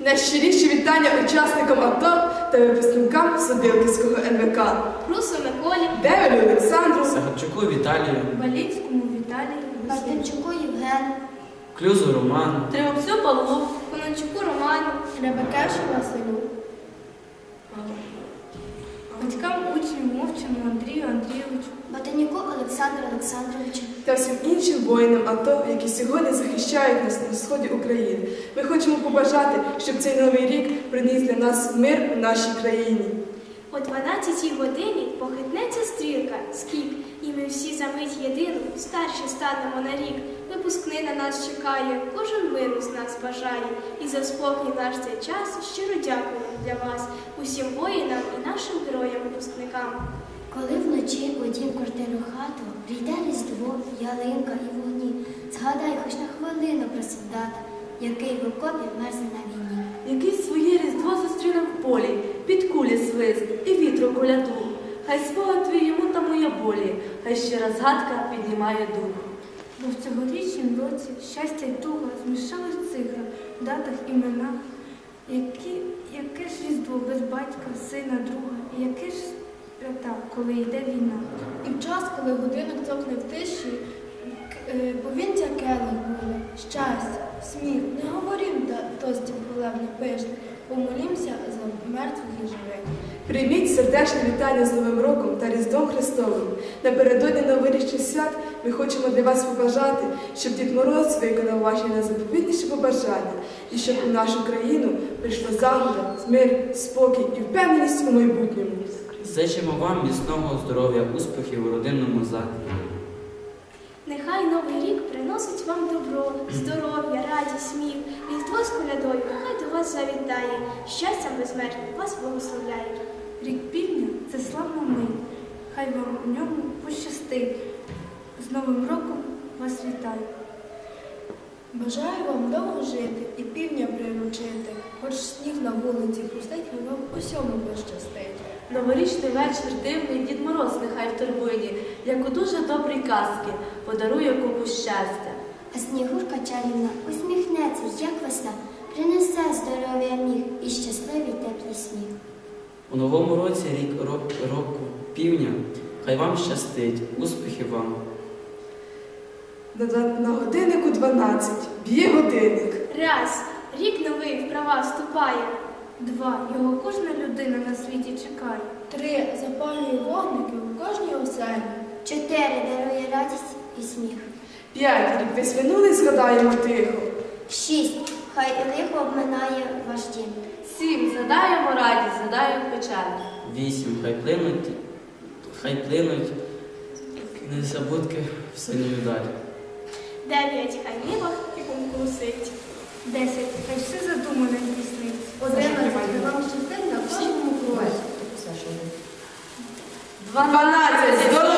Найщиріші вітання учасникам АТО та випускникам Судилківського НВК. Русу Миколі, Девелю Олександру, Сагарчуку Віталію, Баліцькому Віталію, Мартинчуку Євгену, Клюзу Роману, Триумцю Павлу, Конончуку Роману, Ребекешу Василю, батькам учнів Мовчану Андрію Андрійовичу, Батанюку Олександру Олександровичу, та всім іншим воїнам АТО, які сьогодні захищають нас на сході України. Ми хочемо побажати, щоб цей новий рік приніс для нас мир у нашій країні. О 12-й годині похитнеться стрілка, скік, і ми всі за мить єдину, старші станемо на рік. Випускний на нас чекає, кожен миру з нас бажає. І за спокій наш цей час щиро дякуємо для вас, усім воїнам і нашим героям-випускникам. Коли вночі у квартиру хату прийде різдво, ялинка і вогні, згадай хоч на хвилину про солдата, який в окопі мерзне на війні. який своє різдво зустріне в полі, під кулі свист і вітру коляду. Хай спогад твій йому та моя болі, хай щира згадка піднімає дух. Бо в цьогорічнім році щастя й туга змішались в цифрах, датах, іменах. Які, яке ж різдво без батька, сина, друга, і яке ж свята, коли йде війна. І в час, коли годинок цокне в тиші, е, повінця келих буде, щастя, сміх, не говорім та тості хвилебно пишне, помолімся за мертвих і живих. Прийміть сердечне вітання з Новим роком та Різдвом Христовим. Напередодні новорічних свят ми хочемо для вас побажати, щоб Дід Мороз виконав ваші найзаповітніші побажання і щоб у нашу країну прийшла загода, мир, спокій і впевненість у майбутньому. Зичимо вам міцного здоров'я, успіхів у родинному закладі. Нехай новий рік приносить вам добро, здоров'я, радість, сміх, різдво з колядою, хай до вас завітає, щастям безмежним вас благословляє. Рік півдня це славна мить. Хай вам у ньому пощастить. З Новим роком вас вітаю. Бажаю вам довго жити і півня приручити, хоч сніг на вулиці пустить, хай вам усьому пощастить. Новорічний вечір дивний Дід Мороз нехай в торбині, як у дуже добрій казки, подарує купу щастя. А снігурка чарівна усміхнеться, як весна, принесе здоров'я міг і щасливий теплий сміх. У новому році рік ро- року півня, хай вам щастить, успіхів вам. На, на годиннику 12 б'є годинник. Раз, рік новий в права вступає. Два. Його кожна людина на світі чекає. Три запалює вогники в кожній оселі. Чотири дарує радість і сміх. П'ять рік десь минулий згадаємо тихо. Шість. Хай і лихо обминає ваш дім. Сім, згадаємо радість, згадаємо печаль. Вісім, хай плинуть, хай плинуть незабудки в синій далі. Дев'ять, хай нивах і конкурсить. Десять. Хай все задумане здійсниться. Одинадцять, вам частин на кожному кроці. 12.